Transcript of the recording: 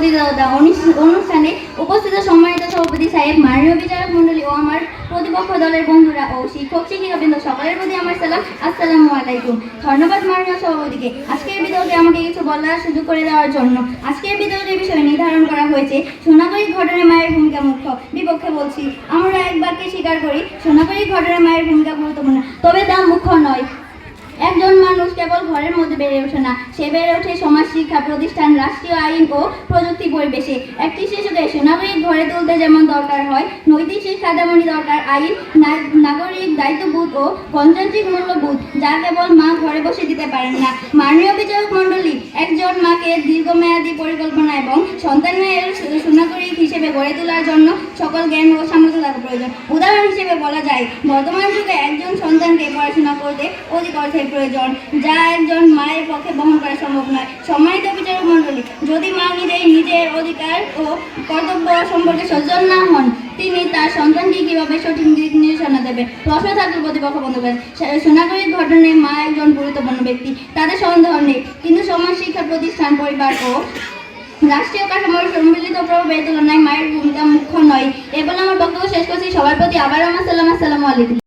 প্রতিযোগিতা অনুষ্ঠানে উপস্থিত সম্মানিত সভাপতি সাহেব মাননীয় বিচারক মণ্ডলী ও আমার প্রতিপক্ষ দলের বন্ধুরা ও শিক্ষক শিক্ষিকাবৃন্দ সকলের প্রতি আমার সালাম। আসসালামু আলাইকুম। ধন্যবাদ মাননীয় সভাপতিকে আজকের বিতর্কে আমাকে কিছু বলার সুযোগ করে দেওয়ার জন্য। আজকের বিতর্কের বিষয় নির্ধারণ করা হয়েছে। সোনাগরী ঘটনায় মায়ের ভূমিকা মুখ্য। বিপক্ষে বলছি, আমরা এক বাক্যে স্বীকার করি সোনাগরী ঘটনায় মায়ের ভূমিকা গুরুত্বপূর্ণ তবে তা মুখ্য নয় একজন মানুষ কেবল ঘরের মধ্যে বেড়ে ওঠে না। সে বেড়ে ওঠে সমাজ, শিক্ষা, প্রতিষ্ঠান, রাষ্ট্রীয় আইন ও প্রযুক্তি পরিবেশে। একটি শিশুকে সুনাগরিক গড়ে তুলতে যেমন দরকার হয়, নৈতিক শিক্ষা তেমনই দরকার। আইন নাগরিক দায়িত্ববোধ ও গণতান্ত্রিক মূল্যবোধ যা কেবল মা ঘরে বসে দিতে পারেন না। মাননীয় বিচারক মণ্ডলী একজন মাকে দীর্ঘমেয়াদী পরিকল্পনা এবং সন্তানের সু- সুনাগরিক হিসেবে গড়ে তোলার জন্য সকল জ্ঞান ও সামর্থ্য থাকা প্রয়োজন। উদাহরণ হিসেবে বলা যায়, বর্তমান যুগে একজন সন্তানকে পড়াশোনা করতে অধিক অর্থের প্রয়োজন, যা একজন মায়ের পক্ষে বহন করা সম্ভব নয়। সম্মানিত বিচারক মণ্ডলী, যদি মা নিজেই নিজের অধিকার ও কর্তব্য সম্পর্কে সচেতন না হন, তিনি তার সন্তানকে কীভাবে সঠিক দিক নির্দেশনা দেবে প্রশ্ন থাকলে প্রতিপক্ষ বন্ধ করেন সোনাগরিক ঘটনায় মা একজন গুরুত্বপূর্ণ ব্যক্তি। তাদের সন্দেহ নেই। কিন্তু সমাজ শিক্ষা প্রতিষ্ঠান, পরিবার ও রাষ্ট্রীয় কাঠামোর সম্মিলিত প্রভাবের তুলনায় মায়ের ভূমিকা মুখ্য নয়। এ বলে আমার বক্তব্য শেষ করছি। সবার প্রতি আবার আমার সালাম, আসসালামু আলাইকুম।